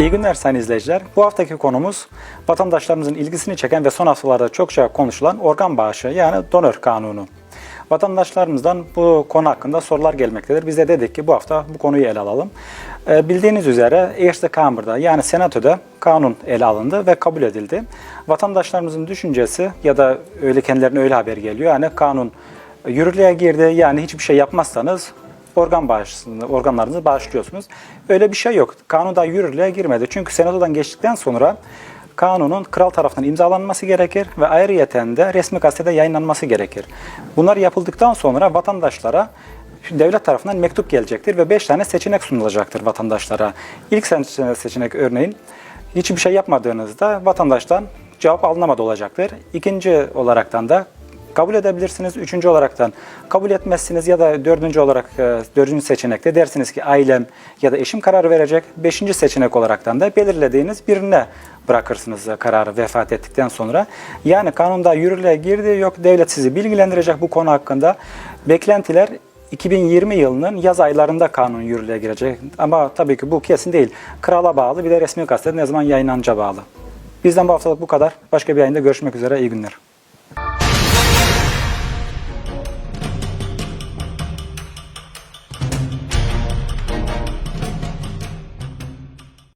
İyi günler sayın izleyiciler. Bu haftaki konumuz vatandaşlarımızın ilgisini çeken ve son haftalarda çokça konuşulan organ bağışı yani donör kanunu. Vatandaşlarımızdan bu konu hakkında sorular gelmektedir. Biz de dedik ki bu hafta bu konuyu ele alalım. Ee, bildiğiniz üzere Eerste Kamer'da yani Senato'da kanun ele alındı ve kabul edildi. Vatandaşlarımızın düşüncesi ya da öyle kendilerine öyle haber geliyor. Yani kanun yürürlüğe girdi. Yani hiçbir şey yapmazsanız organ bağışını, organlarınızı bağışlıyorsunuz. Öyle bir şey yok. Kanun daha yürürlüğe girmedi. Çünkü senatodan geçtikten sonra kanunun kral tarafından imzalanması gerekir ve ayrıyeten de resmi gazetede yayınlanması gerekir. Bunlar yapıldıktan sonra vatandaşlara devlet tarafından mektup gelecektir ve 5 tane seçenek sunulacaktır vatandaşlara. İlk seçenek örneğin hiçbir şey yapmadığınızda vatandaştan cevap alınamadı olacaktır. İkinci olaraktan da kabul edebilirsiniz. Üçüncü olaraktan kabul etmezsiniz ya da dördüncü olarak e, dördüncü seçenekte dersiniz ki ailem ya da eşim karar verecek. Beşinci seçenek olaraktan da belirlediğiniz birine bırakırsınız kararı vefat ettikten sonra. Yani kanunda yürürlüğe girdi yok devlet sizi bilgilendirecek bu konu hakkında. Beklentiler 2020 yılının yaz aylarında kanun yürürlüğe girecek. Ama tabii ki bu kesin değil. Krala bağlı bir de resmi gazetede ne zaman yayınlanacağı bağlı. Bizden bu haftalık bu kadar. Başka bir yayında görüşmek üzere. İyi günler.